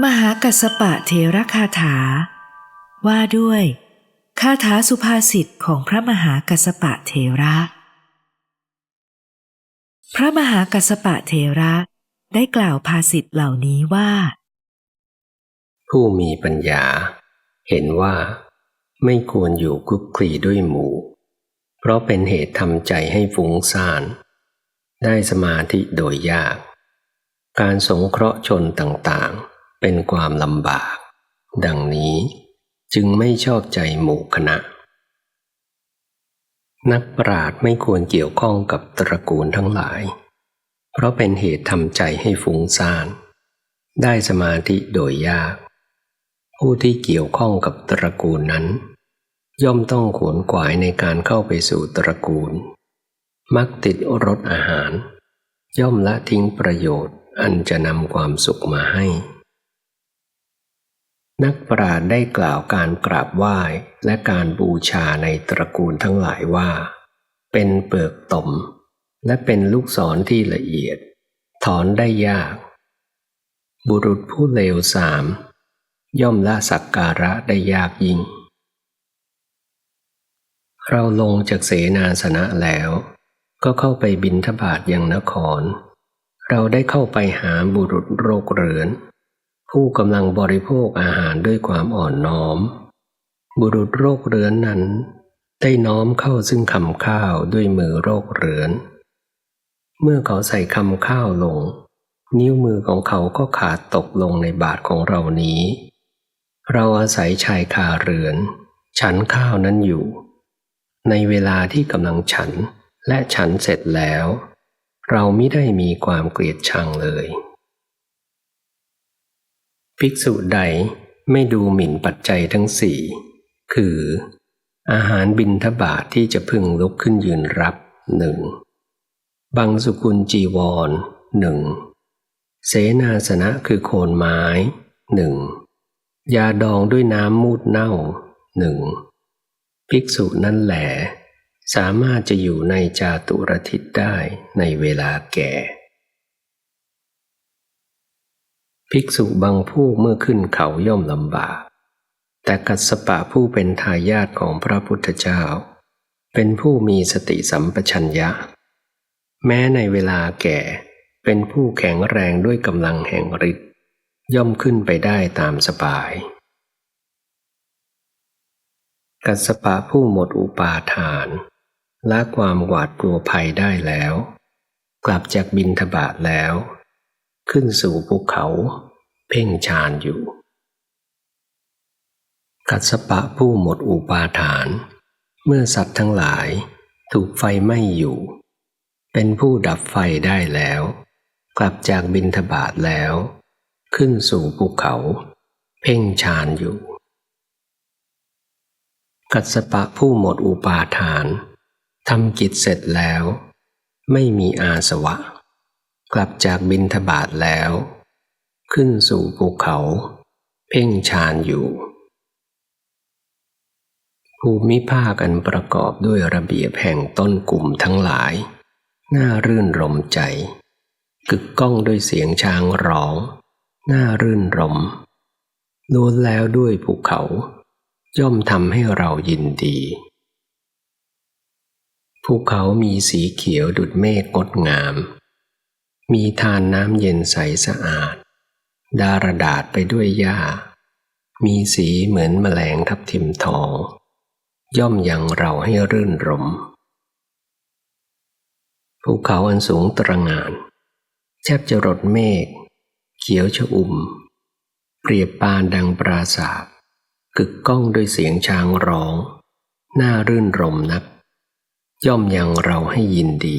มหากัสสปะเทระคาถา ว่าด้วยคาถาสุภาษิตของพระมหากัสสปะเทระ พระมหากัสสปะเทระได้กล่าวภาษิตเหล่านี้ว่า ผู้มีปัญญา เห็นว่า ไม่ควรอยู่คุกคลีด้วยหมู่ เพราะเป็นเหตุทำใจให้ฟุ้งซ่าน ได้สมาธิโดยยาก การสงเคราะห์ชนต่างๆ เป็นความลำบาก ดังนี้จึงไม่ชอบใจหมู่คณะ นักปราชญ์ไม่ควรเกี่ยวข้องกับตระกูลทั้งหลาย เพราะเป็นเหตุทำใจให้ฟุ้งซ่าน ได้สมาธิโดยยาก ผู้ที่เกี่ยวข้องกับตระกูลนั้น ย่อมต้องขวนขวายในการเข้าไปสู่ตระกูล มักติดรสอาหาร ย่อมละทิ้งประโยชน์อันจะนำความสุขมาให้ นักปราชญ์ได้กล่าวการกราบไหว้และการบูชาในตระกูลทั้งหลายว่า เป็นเปลือกตม และเป็นลูกศรที่ละเอียด ถอนได้ยาก บุรุษผู้เลวสาม ย่อมละสักการะได้ยากยิ่ง เราลงจากเสนาสนะแล้ว ก็เข้าไปบินทบาทยังนคร เราได้เข้าไปหาบุรุษโรคเรื้อน ผู้กำลังบริโภคอาหารด้วยความอ่อนน้อม บุรุษโรคเรื้อนนั้น ได้น้อมเข้าซึ่งคำข้าวด้วยมือโรคเรื้อน เมื่อเขาใส่คำข้าวลง นิ้วมือของเขาก็ขาดตกลงในบาทของเรานี้ เราอาศัยชายคาเรือน ฉันข้าวนั้นอยู่ ในเวลาที่กำลังฉันและฉันเสร็จแล้ว เราไม่ได้มีความเกลียดชังเลย ภิกษุใดไม่ดูหมิ่นปัจจัยทั้งสี่ คือ อาหารบินทบาทที่จะพึงลุกขึ้นยืนรับหนึ่งบังสุกุลจีวรหนึ่งเสนาสนะคือโคนไม้หนึ่งยาดองด้วยน้ำมูดเน่าหนึ่งภิกษุนั่นแหลสามารถจะอยู่ในจาตุรทิศได้ในเวลาแก่ ภิกษุบางผู้เมื่อขึ้นเขาย่อมลำบาก แต่กัสปะผู้เป็นทายาทของพระพุทธเจ้า เป็นผู้มีสติสัมปชัญญะ แม้ในเวลาแก่ เป็นผู้แข็งแรงด้วยกำลังแห่งฤทธิ์ย่อมขึ้นไปได้ตามสบาย กัสสปะผู้หมดอุปาทานละความหวาดกลัวภัยได้แล้ว กลับจากบินทบาทแล้ว ขึ้นสู่ภูเขา เพ่งฌานอยู่ กัสสปะผู้หมดอุปาทาน เมื่อสัตว์ทั้งหลายถูกไฟไหม้อยู่ เป็นผู้ดับไฟได้แล้ว กลับจากบินทบาทแล้ว ขึ้นสู่ภูเขา เพ่งฌานอยู่ กัสปะผู้หมดอุปาทานทำกิจเสร็จแล้ว ไม่มีอาสวะ กลับจากบินทบาทแล้ว ขึ้นสู่ภูเขา เพ่งฌานอยู่ ภูมิภาคอันประกอบด้วยระเบียบแห่งต้นกลุ่มทั้งหลาย น่ารื่นรมใจ กึกก้องด้วยเสียงช้างร้อง น่ารื่นรมล้วนแล้วด้วยภูเขา ย่อมทำให้เรายินดีภูเขามีสีเขียวดุดเมฆงดงาม มีทานน้ำเย็นใสสะอาด ดารดาษไปด้วยหญ้า มีสีเหมือนแมลงทับทิมทอง ย่อมยังเราให้รื่นรมภูเขาอันสูงตระงานแทบจะรดเมฆ เขียวชอุ่ม เปรียบปานดังปราศาสกึกก้องด้วยเสียงช้างร้อง น่ารื่นรมนัก ย่อมยังเราให้ยินดี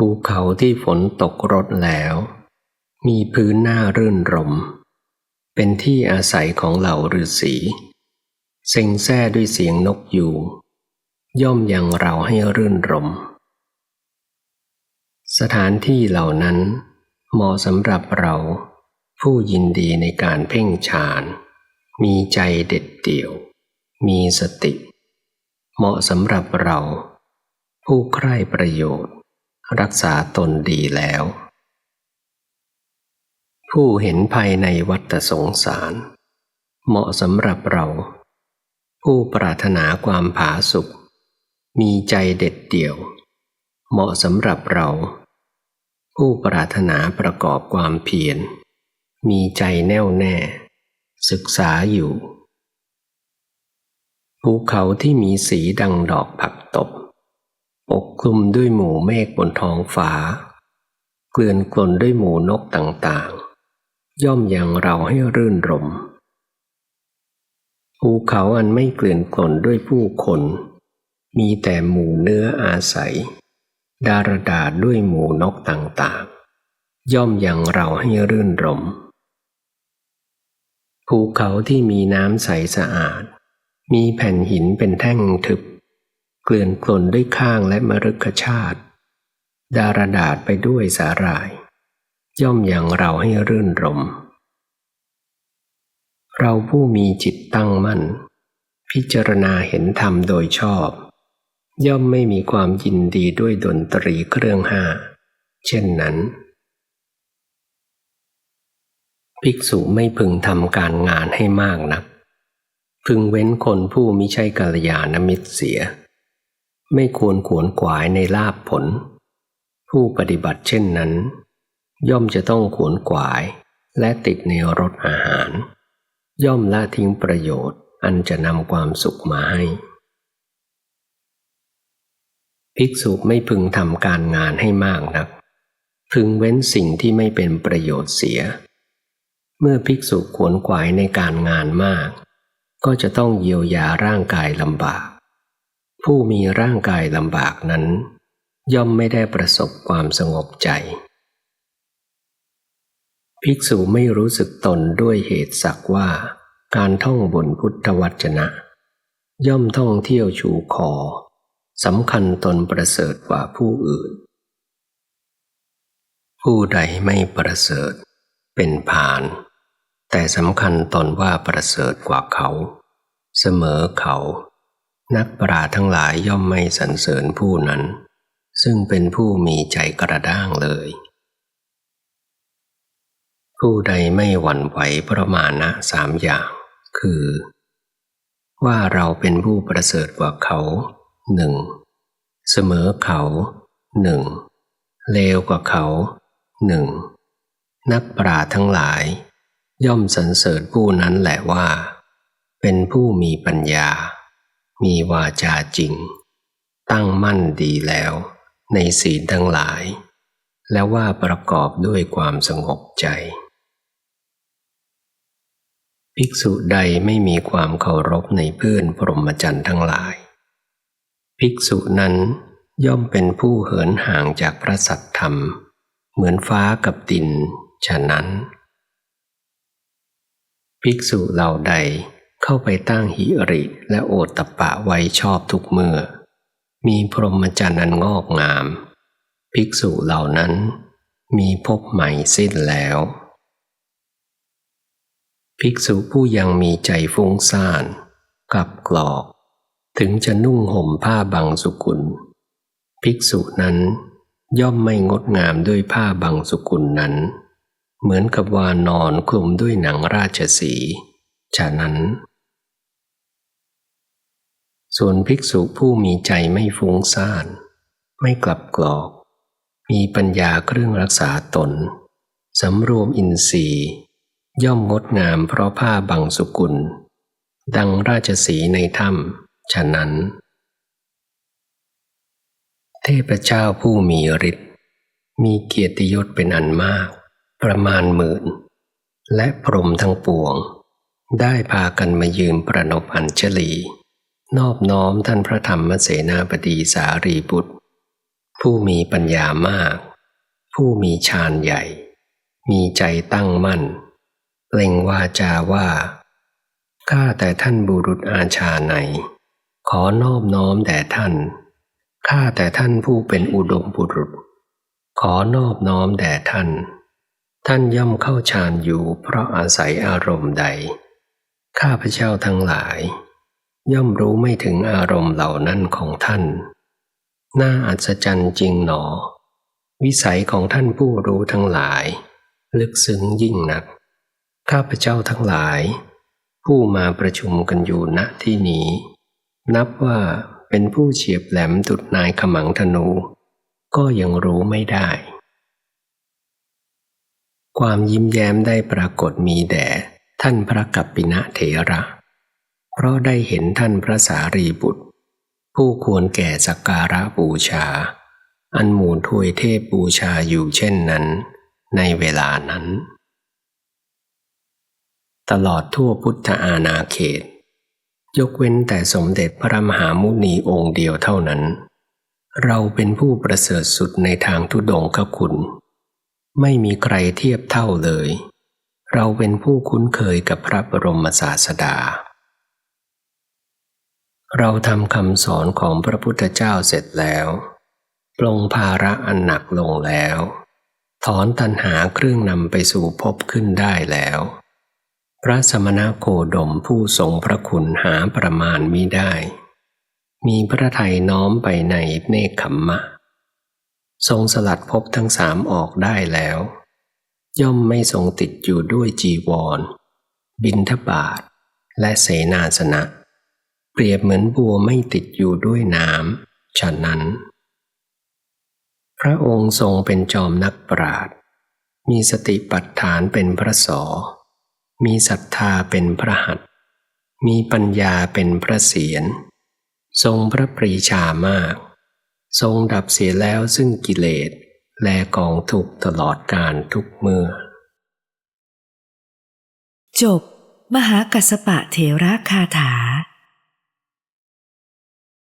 ภูเขาที่ฝนตกรดแล้ว มีพื้นหน้ารื่นรม เป็นที่อาศัยของเหล่าฤาษีเซ็งแซ่ด้วยเสียงนกยูงย่อมยังเราให้รื่นรม สถานที่เหล่านั้น เหมาะสำหรับเราผู้ยินดีในการเพ่งฌาน มีใจเด็ดเดี่ยว มีสติ เหมาะสำหรับเรา ผู้ใคร่ประโยชน์ รักษาตนดีแล้ว ผู้เห็นภัยในวัฏสงสาร เหมาะสำหรับเรา ผู้ปรารถนาความผาสุกมีใจเด็ดเดี่ยว เหมาะสำหรับเรา ผู้ปรารถนาประกอบความเพียร มีใจแน่วแน่ ศึกษาอยู่ภูเขาที่มีสีดังดอกผักตบ ปกคลุมด้วยหมู่เมฆบนท้องฟ้า เกลื่อนกลนด้วยหมู่นกต่างๆ ย่อมยังเราให้รื่นรมภูเขาอันไม่เกลื่อนกลนด้วยผู้คน มีแต่หมู่เนื้ออาศัย ดารดาด้วยหมู่นกต่างๆ ย่อมยังเราให้รื่นรมภูเขาที่มีน้ำใสสะอาด มีแผ่นหินเป็นแท่งทึบ เกลื่อนกลนด้วยข้างและมฤคชาติ ดารดาษไปด้วยสาหร่าย ย่อมอยังเราให้รื่นรม เราผู้มีจิตตั้งมั่น พิจารณาเห็นธรรมโดยชอบ ย่อมไม่มีความยินดีด้วยดนตรีเครื่องห้า เช่นนั้น ภิกษุไม่พึงทำการงานให้มากนักพึงเว้นคนผู้มิใช่กัลยาณมิตรเสีย ไม่ควรขวนขวายในลาภผล ผู้ปฏิบัติเช่นนั้น ย่อมจะต้องขวนขวายและติดในรสอาหาร ย่อมละทิ้งประโยชน์อันจะนำความสุขมาให้ ภิกษุไม่พึงทำการงานให้มากนัก พึงเว้นสิ่งที่ไม่เป็นประโยชน์เสีย เมื่อภิกษุขวนขวายในการงานมาก ก็จะต้องเยียวยาร่างกายลำบาก ผู้มีร่างกายลำบากนั้น ย่อมไม่ได้ประสบความสงบใจ ภิกษุไม่รู้สึกตนด้วยเหตุสักว่า การท่องบนพุทธวจนะ ย่อมท่องเที่ยวชูคอสำคัญตนประเสริฐกว่าผู้อื่น ผู้ใดไม่ประเสริฐ เป็นผาน แต่สำคัญตนว่าประเสริฐกว่าเขา เสมอเขา นักปราชญ์ทั้งหลายย่อมไม่สรรเสริญผู้นั้น ซึ่งเป็นผู้มีใจกระด้างเลย ผู้ใดไม่หวั่นไหวประมาณะสามอย่าง คือ ว่าเราเป็นผู้ประเสริฐกว่าเขาหนึ่งเสมอเขาหนึ่งเลวกว่าเขาหนึ่งนักปราชญ์ทั้งหลาย ย่อมสรรเสริญผู้นั้นแหละว่า เป็นผู้มีปัญญา มีวาจาจริง ตั้งมั่นดีแล้ว ในศีลทั้งหลาย และว่าประกอบด้วยความสงบใจ ภิกษุใดไม่มีความเคารพในเพื่อนพรหมจรรย์ทั้งหลาย ภิกษุนั้นย่อมเป็นผู้เหินห่างจากพระสัตธรรม เหมือนฟ้ากับดิน ฉะนั้น ภิกษุเหล่าใด เข้าไปตั้งหิริและโอตตปปะไว้ชอบทุกเมื่อ มีพรหมจรรย์อันงอกงาม ภิกษุเหล่านั้นมีพบใหม่สิ้นแล้ว ภิกษุผู้ยังมีใจฟุ้งซ่านกับกรอก ถึงจะนุ่งห่มผ้าบางสุกุล ภิกษุนั้นย่อมไม่งดงามด้วยผ้าบางสุกุลนั้น เหมือนกับว่านอนคลุมด้วยหนังราชสี ฉะนั้น ส่วนภิกษุผู้มีใจไม่ฟุ้งซ่าน ไม่กลับกรอก มีปัญญาเครื่องรักษาตน สำรวมอินทรีย์ ย่อมงดงามเพราะผ้าบางสุกุล ดังราชสีในถ้ำฉะนั้น เทพเจ้าผู้มีฤทธิ์มีเกียรติยศเป็นอันมาก ประมาณหมื่น และพรหมทั้งปวง ได้พากันมายืนประนบอัญชลี นอบน้อมท่านพระธรรมเสนาบดีสารีบุตร ผู้มีปัญญามาก ผู้มีฌานใหญ่ มีใจตั้งมั่นเปล่งวาจาว่าข้าแต่ท่านบุรุษอาชาในขอนอบน้อมแด่ท่านข้าแต่ท่านผู้เป็นอุดมบุรุษ ขอนอบน้อมแด่ท่าน ท่านย่อมเข้าฌานอยู่เพราะอาศัยอารมณ์ใด ข้าพเจ้าทั้งหลาย ย่อมรู้ไม่ถึงอารมณ์เหล่านั้นของท่าน น่าอัศจรรย์จริงหนอ วิสัยของท่านผู้รู้ทั้งหลาย ลึกซึ้งยิ่งนัก ข้าพเจ้าทั้งหลาย ผู้มาประชุมกันอยู่ณที่นี้ นับว่าเป็นผู้เฉียบแหลมดุดนายขมังธนู ก็ยังรู้ไม่ได้ ความยิ้มแย้มได้ปรากฏมีแด่ ท่านพระกัปปินะเถระ เพราะได้เห็นท่านพระสารีบุตร ผู้ควรแก่สักการะบูชา อันหมูลทวยเทพบูชาอยู่เช่นนั้น ในเวลานั้น ตลอดทั่วพุทธอาณาเขต ยกเว้นแต่สมเด็จพระมหามุนีองค์เดียวเท่านั้น เราเป็นผู้ประเสริฐสุดในทางทุดงคคุณ ไม่มีใครเทียบเท่าเลย เราเป็นผู้คุ้นเคยกับพระบรมศาสดา เราทำคำสอนของพระพุทธเจ้าเสร็จแล้วปลงภาระอันหนักลงแล้ว ถอนตันหาเครื่องนำไปสู่ภพขึ้นได้แล้ว พระสมณโคดมผู้ทรงพระคุณหาประมาณมิได้ มีพระทัยน้อมไปในเนคขมมะ ทรงสลัดภพทั้งสามออกได้แล้ว ย่อมไม่ทรงติดอยู่ด้วยจีวร บินทบาทและเสนาสนะ เปรียบเหมือนบัวไม่ติดอยู่ด้วยน้ำฉะนั้น พระองค์ทรงเป็นจอมนักปราชญ์มีสติปัฏฐานเป็นพระสอ มีศรัทธาเป็นพระหัตมีปัญญาเป็นพระเศียรทรงพระปรีชามาก ทรงดับเสียแล้วซึ่งกิเลส และกองทุกตลอดการทุกเมื่อ จบ มหากัสสปะเถระคาถา